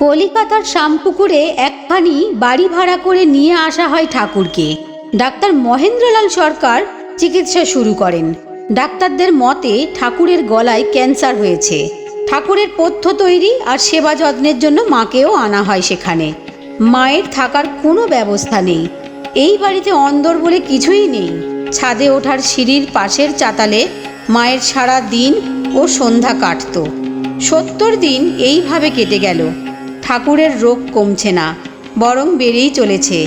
কলিকাতার শামপুকুরে একখানি বাড়ি ভাড়া করে নিয়ে আসা হয় ঠাকুরকে। ডাক্তার মহেন্দ্রলাল সরকার চিকিৎসা শুরু করেন। ডাক্তারদের মতে ঠাকুরের গলায় ক্যান্সার হয়েছে। ঠাকুরের পথ্য তৈরি আর সেবা যত্নের জন্য মাকেও আনা হয় সেখানে। মায়ের থাকার কোনো ব্যবস্থা নেই। এই বাড়িতে অন্দর বলে কিছুই নেই। ছাদে ওঠার সিঁড়ির পাশের চাতালে মায়ের সারা দিন ও সন্ধ্যা কাটত। সত্তর দিন এইভাবে কেটে গেল। ঠাকুরের রোগ কমছে না, বরং বেড়েই চলেছে।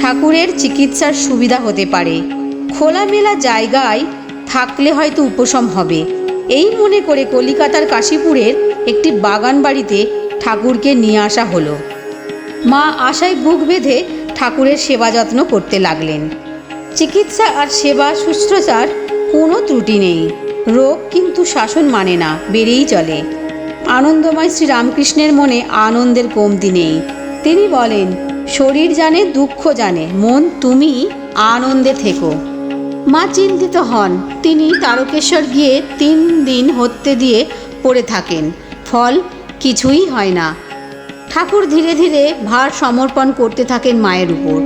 ঠাকুরের চিকিৎসার সুবিধা হতে পারে। খোলামেলা জায়গায় থাকলে হয়তো উপশম হবে। এই মনে করে কলিকাতার কাশীপুরের একটি বাগান বাড়িতে ঠাকুরকে নিয়ে আসা হলো। মা আশায় বুক বেঁধে ঠাকুরের সেবা যত্ন করতে লাগলেন। চিকিৎসা আর সেবা শুশ্রূষার কোনো ত্রুটি নেই। রোগ কিন্তু শাসন মানে না, বেড়েই চলে। আনন্দময় শ্রী রামকৃষ্ণের মনে আনন্দের কমতি নেই। তিনি বলেন, শরীর জানে, দুঃখ জানে, মন তুমি আনন্দে থেকো। মা চিন্তিত হন। তিনি তারকেশ্বর গিয়ে তিন দিন হত্যে দিয়ে পড়ে থাকেন। ফল কিছুই হয় না। ঠাকুর ধীরে ধীরে ভার সমর্পণ করতে থাকেন মায়ের উপর।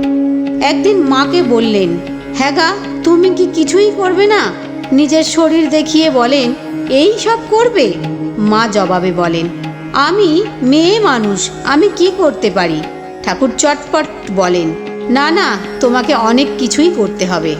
একদিন মাকে বললেন হ্যাঁ তুমি কি কিছুই করবে না? নিজের শরীর দেখিয়ে বলেন এই সব করবে? মা জবাবে বলেন, আমি মেয়ে মানুষ, আমি কি করতে পারি? ঠাকুর চটপট বলেন, না না, তোমাকে অনেক কিছুই করতে হবে।